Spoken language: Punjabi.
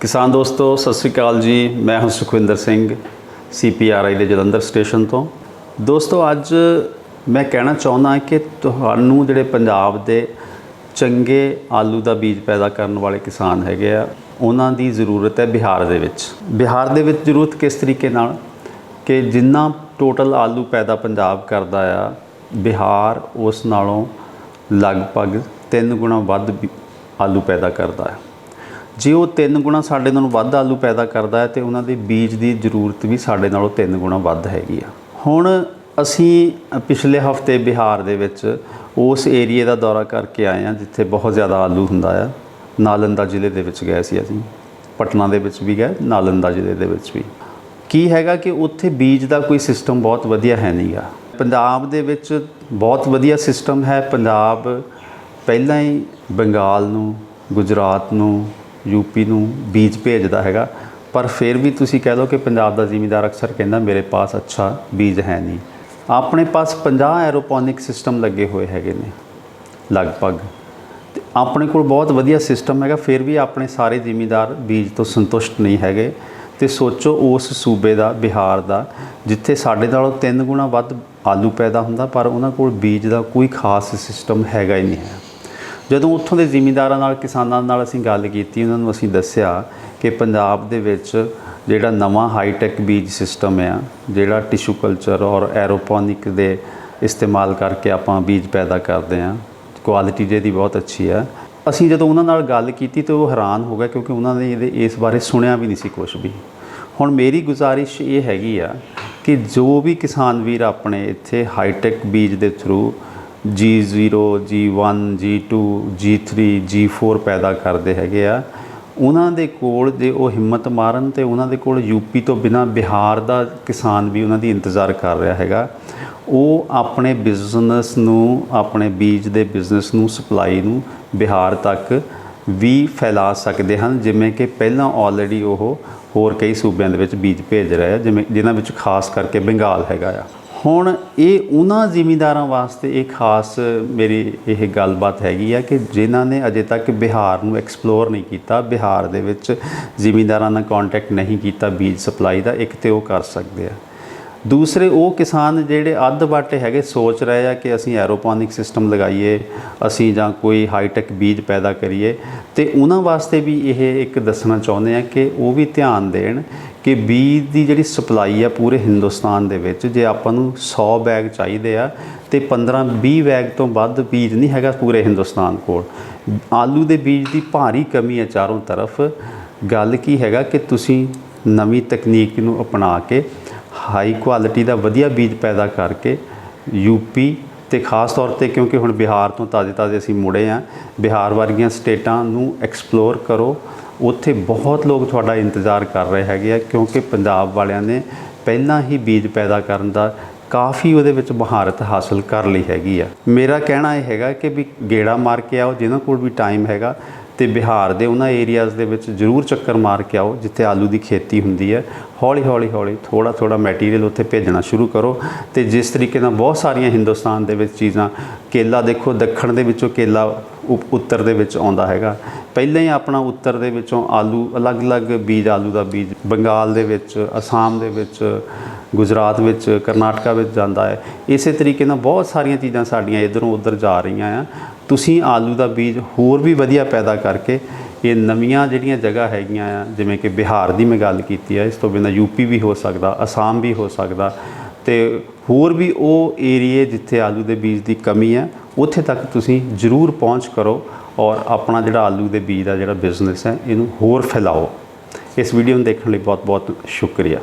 ਕਿਸਾਨ ਦੋਸਤੋ, ਸਤਿ ਸ੍ਰੀ ਅਕਾਲ ਜੀ। ਮੈਂ ਹਾਂ ਸੁਖਵਿੰਦਰ ਸਿੰਘ ਸੀਪੀਆਰਆਈ ਦੇ ਜਲੰਧਰ ਸਟੇਸ਼ਨ ਤੋਂ। ਦੋਸਤੋ, ਅੱਜ ਮੈਂ ਕਹਿਣਾ ਚਾਹੁੰਦਾ ਕਿ ਤੁਹਾਨੂੰ ਜਿਹੜੇ ਪੰਜਾਬ ਦੇ ਚੰਗੇ ਆਲੂ ਦਾ ਬੀਜ ਪੈਦਾ ਕਰਨ ਵਾਲੇ ਕਿਸਾਨ ਹੈਗੇ ਆ, ਉਹਨਾਂ ਦੀ ਜ਼ਰੂਰਤ ਹੈ ਬਿਹਾਰ ਦੇ ਵਿੱਚ। ਬਿਹਾਰ ਦੇ ਵਿੱਚ ਜ਼ਰੂਰਤ ਕਿਸ ਤਰੀਕੇ ਨਾਲ? ਕਿ ਜਿੰਨਾ ਟੋਟਲ ਆਲੂ ਪੈਦਾ ਪੰਜਾਬ ਕਰਦਾ ਆ, ਬਿਹਾਰ ਉਸ ਨਾਲੋਂ ਲਗਭਗ 3 ਗੁਣਾ ਵੱਧ ਵੀ ਆਲੂ ਪੈਦਾ ਕਰਦਾ ਹੈ ਜੇ ਉਹ ਤਿੰਨ ਗੁਣਾ ਸਾਡੇ ਨਾਲੋਂ ਵੱਧ ਆਲੂ ਪੈਦਾ ਕਰਦਾ ਹੈ ਤੇ ਉਹਨਾਂ ਦੇ ਬੀਜ ਦੀ ਜ਼ਰੂਰਤ ਵੀ ਸਾਡੇ ਨਾਲੋਂ ਤਿੰਨ ਗੁਣਾ ਵੱਧ ਹੈਗੀ ਆ। ਹੁਣ ਅਸੀਂ ਪਿਛਲੇ ਹਫ਼ਤੇ ਬਿਹਾਰ ਦੇ ਵਿੱਚ ਉਸ ਏਰੀਏ ਦਾ ਦੌਰਾ ਕਰਕੇ ਆਏ ਆ ਜਿੱਥੇ ਬਹੁਤ ਜ਼ਿਆਦਾ ਆਲੂ ਹੁੰਦਾ ਆ। ਨਾਲੰਦਾ ਜ਼ਿਲ੍ਹੇ ਦੇ ਵਿੱਚ ਗਏ ਸੀ ਅਸੀਂ। ਪਟਨਾ ਦੇ ਵਿੱਚ ਵੀ ਗਏ, ਨਾਲੰਦਾ ਜ਼ਿਲ੍ਹੇ ਦੇ ਵਿੱਚ ਵੀ। ਕੀ ਹੈਗਾ ਕਿ ਉੱਥੇ ਬੀਜ ਦਾ ਕੋਈ ਸਿਸਟਮ ਬਹੁਤ ਵਧੀਆ ਹੈ ਨਹੀਂਗਾ ਪੰਜਾਬ ਦੇ ਵਿੱਚ ਬਹੁਤ ਵਧੀਆ ਸਿਸਟਮ ਹੈ। ਪੰਜਾਬ ਪਹਿਲਾਂ ਹੀ ਬੰਗਾਲ ਨੂੰ, ਗੁਜਰਾਤ ਨੂੰ ਯੂਪੀ ਨੂੰ ਬੀਜ ਭੇਜਦਾ ਹੈਗਾ। ਪਰ ਫਿਰ ਵੀ ਤੁਸੀਂ ਕਹਿ ਲਓ ਕਿ ਪੰਜਾਬ ਦਾ ਜ਼ਿਮੀਂਦਾਰ ਅਕਸਰ ਕਹਿੰਦਾ, ਮੇਰੇ ਪਾਸ ਅੱਛਾ ਬੀਜ ਹੈ ਨਹੀਂ। ਆਪਣੇ ਪਾਸ 50 ਐਰੋਪੋਨਿਕ ਸਿਸਟਮ ਲੱਗੇ ਹੋਏ ਹੈਗੇ ਨੇ, ਲਗਭਗ। ਤੇ ਆਪਣੇ ਕੋਲ ਬਹੁਤ ਵਧੀਆ ਸਿਸਟਮ ਹੈਗਾ, ਫਿਰ ਵੀ ਆਪਣੇ ਸਾਰੇ ਜ਼ਿਮੀਂਦਾਰ ਬੀਜ ਤੋਂ ਸੰਤੁਸ਼ਟ ਨਹੀਂ ਹੈਗੇ। ਤੇ ਸੋਚੋ ਉਸ ਸੂਬੇ ਦਾ, ਬਿਹਾਰ ਦਾ, ਜਿੱਥੇ ਸਾਡੇ ਨਾਲੋਂ ਤਿੰਨ ਗੁਣਾ ਵੱਧ ਆਲੂ ਪੈਦਾ ਹੁੰਦਾ, ਪਰ ਉਹਨਾਂ ਕੋਲ ਬੀਜ ਦਾ ਕੋਈ ਖਾਸ ਸਿਸਟਮ ਹੈਗਾ ਹੀ ਨਹੀਂ ਹੈ। ਜਦੋਂ ਉੱਥੋਂ ਦੇ ਜ਼ਿਮੀਂਦਾਰਾਂ ਨਾਲ, ਕਿਸਾਨਾਂ ਨਾਲ ਅਸੀਂ ਗੱਲ ਕੀਤੀ, ਉਹਨਾਂ ਨੂੰ ਅਸੀਂ ਦੱਸਿਆ ਕਿ ਪੰਜਾਬ ਦੇ ਵਿੱਚ ਜਿਹੜਾ ਨਵਾਂ ਹਾਈਟੈਕ ਬੀਜ ਸਿਸਟਮ ਆ, ਜਿਹੜਾ ਟਿਸ਼ੂ ਕਲਚਰ ਔਰ ਐਰੋਪੋਨਿਕ ਦੇ ਇਸਤੇਮਾਲ ਕਰਕੇ ਆਪਾਂ ਬੀਜ ਪੈਦਾ ਕਰਦੇ ਆ ਕੁਆਲਿਟੀ ਜਿਹਦੀ ਬਹੁਤ ਅੱਛੀ ਆ। ਅਸੀਂ ਜਦੋਂ ਉਹਨਾਂ ਨਾਲ ਗੱਲ ਕੀਤੀ ਤੇ ਉਹ ਹੈਰਾਨ ਹੋ ਗਏ ਕਿਉਂਕਿ ਉਹਨਾਂ ਨੇ ਇਹਦੇ ਇਸ ਬਾਰੇ ਸੁਣਿਆ ਵੀ ਨਹੀਂ ਸੀ ਕੁਝ ਵੀ। ਹੁਣ ਮੇਰੀ ਗੁਜ਼ਾਰਿਸ਼ ਇਹ ਹੈਗੀ ਆ ਕਿ ਜੋ ਵੀ ਕਿਸਾਨ ਵੀਰ ਆਪਣੇ ਇੱਥੇ ਹਾਈਟੈਕ ਬੀਜ ਦੇ through G0 G1 G2 G3 G4 ਪੈਦਾ ਕਰਦੇ ਹੈਗੇ ਆ। ਉਹਨਾਂ ਦੇ ਕੋਲ ਜੇ ਉਹ ਹਿੰਮਤ ਮਾਰਨ ਤੇ ਉਹਨਾਂ ਦੇ ਕੋਲ ਯੂਪੀ ਤੋਂ ਬਿਨਾ ਬਿਹਾਰ ਦਾ ਕਿਸਾਨ ਵੀ ਉਹਨਾਂ ਦੀ ਇੰਤਜ਼ਾਰ ਕਰ ਰਿਹਾ ਹੈਗਾ। ਉਹ ਆਪਣੇ ਬਿਜ਼ਨਸ ਨੂੰ, ਆਪਣੇ ਬੀਜ ਦੇ ਬਿਜ਼ਨਸ ਨੂੰ ਸਪਲਾਈ ਨੂੰ ਬਿਹਾਰ ਤੱਕ ਵੀ ਫੈਲਾ ਸਕਦੇ ਹਨ। ਜਿਵੇਂ ਕਿ ਪਹਿਲਾਂ ਆਲਰੇਡੀ ਉਹ ਹੋਰ ਕਈ ਸੂਬਿਆਂ ਦੇ ਵਿੱਚ ਬੀਜ ਭੇਜ ਰਿਹਾ ਜਿਵੇਂ ਜਿਨ੍ਹਾਂ ਵਿੱਚ ਖਾਸ ਕਰਕੇ ਬੰਗਾਲ ਹੈਗਾ ਆ। ਹੁਣ ਇਹ ਉਹਨਾਂ ਜ਼ਿਮੀਂਦਾਰਾਂ ਵਾਸਤੇ ਇਹ ਖਾਸ ਮੇਰੀ ਇਹ ਗੱਲਬਾਤ ਹੈਗੀ ਆ ਕਿ ਜਿਨ੍ਹਾਂ ਨੇ ਅਜੇ ਤੱਕ ਬਿਹਾਰ ਨੂੰ ਐਕਸਪਲੋਰ ਨਹੀਂ ਕੀਤਾ, ਬਿਹਾਰ ਦੇ ਵਿੱਚ ਜ਼ਿਮੀਂਦਾਰਾਂ ਨਾਲ ਕੰਟੈਕਟ ਨਹੀਂ ਕੀਤਾ, ਬੀਜ ਸਪਲਾਈ ਦਾ, ਇੱਕ ਤੇ ਉਹ ਕਰ ਸਕਦੇ ਆ। ਦੂਸਰੇ ਉਹ ਕਿਸਾਨ ਜਿਹੜੇ ਅੱਧ ਬਾਟੇ ਹੈਗੇ ਸੋਚ ਰਹੇ ਆ ਕਿ ਅਸੀਂ ਐਰੋਪੋਨਿਕ ਸਿਸਟਮ ਲਗਾਈਏ, ਅਸੀਂ ਜਾਂ ਕੋਈ ਹਾਈਟੈਕ ਬੀਜ ਪੈਦਾ ਕਰੀਏ, ਤੇ ਉਹਨਾਂ ਵਾਸਤੇ ਵੀ ਇਹ ਇੱਕ ਦੱਸਣਾ ਚਾਹੁੰਦੇ ਆ ਕਿ ਉਹ ਵੀ ਧਿਆਨ ਦੇਣ ਕਿ ਬੀਜ ਦੀ ਜਿਹੜੀ ਸਪਲਾਈ ਆ ਪੂਰੇ ਹਿੰਦੁਸਤਾਨ ਦੇ ਵਿੱਚ, ਜੇ ਆਪਾਂ ਨੂੰ 100 ਬੈਗ ਚਾਹੀਦੇ ਆ ਤੇ 15 20 ਬੈਗ ਤੋਂ ਵੱਧ ਬੀਜ ਨਹੀਂ ਹੈਗਾ ਪੂਰੇ ਹਿੰਦੁਸਤਾਨ ਕੋਲ। ਆਲੂ ਦੇ ਬੀਜ ਦੀ ਭਾਰੀ ਕਮੀ ਹੈ ਚਾਰੋਂ ਤਰਫ। ਗੱਲ ਕੀ ਹੈਗਾ ਕਿ ਤੁਸੀਂ ਨਵੀਂ ਤਕਨੀਕ ਨੂੰ ਅਪਣਾ ਕੇ ਹਾਈ ਕੁਆਲਿਟੀ ਦਾ ਵਧੀਆ ਬੀਜ ਪੈਦਾ ਕਰਕੇ ਯੂਪੀ ਤੇ ਖਾਸ ਤੌਰ ਤੇ ਕਿਉਂਕਿ ਹੁਣ ਬਿਹਾਰ ਤੋਂ ਤਾਜ਼ੇ ਤਾਜ਼ੇ ਅਸੀਂ ਮੁੜੇ ਆ ਬਿਹਾਰ ਵਰਗੀਆਂ ਸਟੇਟਾਂ ਨੂੰ ਐਕਸਪਲੋਰ ਕਰੋ। ਉੱਥੇ ਬਹੁਤ ਲੋਕ ਤੁਹਾਡਾ ਇੰਤਜ਼ਾਰ ਕਰ ਰਹੇ ਹੈਗੇ ਆ ਕਿਉਂਕਿ ਪੰਜਾਬ ਵਾਲਿਆਂ ਨੇ ਪਹਿਲਾਂ ਹੀ ਬੀਜ ਪੈਦਾ ਕਰਨ ਦਾ ਕਾਫੀ ਉਹਦੇ ਵਿੱਚ ਮਹਾਰਤ ਹਾਸਲ ਕਰ ਲਈ ਹੈਗੀ ਆ। ਮੇਰਾ ਕਹਿਣਾ ਇਹ ਹੈਗਾ ਕਿ ਵੀ ਗੇੜਾ ਮਾਰ ਕੇ ਆਓ, ਜਿਹਨਾਂ ਕੋਲ ਵੀ ਟਾਈਮ ਹੈਗਾ ਤੇ ਬਿਹਾਰ ਦੇ ਉਹਨਾਂ ਏਰੀਆਜ਼ ਦੇ ਵਿੱਚ ਜ਼ਰੂਰ ਚੱਕਰ ਮਾਰ ਕੇ ਆਓ, ਜਿੱਥੇ ਆਲੂ ਦੀ ਖੇਤੀ ਹੁੰਦੀ ਹੈ। ਹੌਲੀ ਹੌਲੀ ਹੌਲੀ ਥੋੜਾ ਥੋੜਾ ਮੈਟੀਰੀਅਲ ਉੱਥੇ ਭੇਜਣਾ ਸ਼ੁਰੂ ਕਰੋ। ਤੇ ਜਿਸ ਤਰੀਕੇ ਨਾਲ ਬਹੁਤ ਸਾਰੀਆਂ ਹਿੰਦੁਸਤਾਨ ਦੇ ਵਿੱਚ ਚੀਜ਼ਾਂ, ਕੇਲਾ ਦੇਖੋ, ਦੱਖਣ ਦੇ ਵਿੱਚੋਂ ਕੇਲਾ ਉੱਤਰ ਦੇ ਵਿੱਚ ਆਉਂਦਾ ਹੈਗਾ। ਪਹਿਲਾਂ ਹੀ ਆਪਣਾ ਉੱਤਰ ਦੇ ਵਿੱਚੋਂ ਆਲੂ, ਅਲੱਗ-ਅਲੱਗ ਬੀਜ, ਆਲੂ ਦਾ ਬੀਜ, ਬੰਗਾਲ ਦੇ ਵਿੱਚ, ਅਸਾਮ ਦੇ ਵਿੱਚ, ਗੁਜਰਾਤ ਵਿੱਚ, ਕਰਨਾਟਕਾ ਵਿੱਚ ਜਾਂਦਾ ਹੈ। ਇਸੇ ਤਰੀਕੇ ਨਾਲ ਬਹੁਤ ਸਾਰੀਆਂ ਚੀਜ਼ਾਂ ਸਾਡੀਆਂ ਇਧਰੋਂ ਉਧਰ ਜਾ ਰਹੀਆਂ ਆ। ਤੁਸੀਂ ਆਲੂ ਦਾ ਬੀਜ ਹੋਰ ਵੀ ਵਧੀਆ ਪੈਦਾ ਕਰਕੇ ਇਹ ਨਵੀਆਂ ਜਿਹੜੀਆਂ ਜਗ੍ਹਾ ਹੈਗੀਆਂ ਆ, ਜਿਵੇਂ ਕਿ ਬਿਹਾਰ ਦੀ ਮੈਂ ਗੱਲ ਕੀਤੀ ਆ, ਇਸ ਤੋਂ ਬਿਨਾਂ ਯੂਪੀ ਵੀ ਹੋ ਸਕਦਾ, ਅਸਾਮ ਵੀ ਹੋ ਸਕਦਾ, ਤੇ ਹੋਰ ਵੀ ਉਹ ਏਰੀਏ ਜਿੱਥੇ ਆਲੂ ਦੇ ਬੀਜ ਦੀ ਕਮੀ ਹੈ ਉੱਥੇ ਤੱਕ ਤੁਸੀਂ ਜ਼ਰੂਰ ਪਹੁੰਚ ਕਰੋ ਔਰ ਆਪਣਾ ਜਿਹੜਾ ਆਲੂ ਦੇ ਬੀਜ ਦਾ ਜਿਹੜਾ ਬਿਜ਼ਨਸ ਹੈ, ਇਹਨੂੰ ਹੋਰ ਫੈਲਾਓ। ਇਸ ਵੀਡੀਓ ਨੂੰ ਦੇਖਣ ਲਈ ਬਹੁਤ ਬਹੁਤ ਸ਼ੁਕਰੀਆ।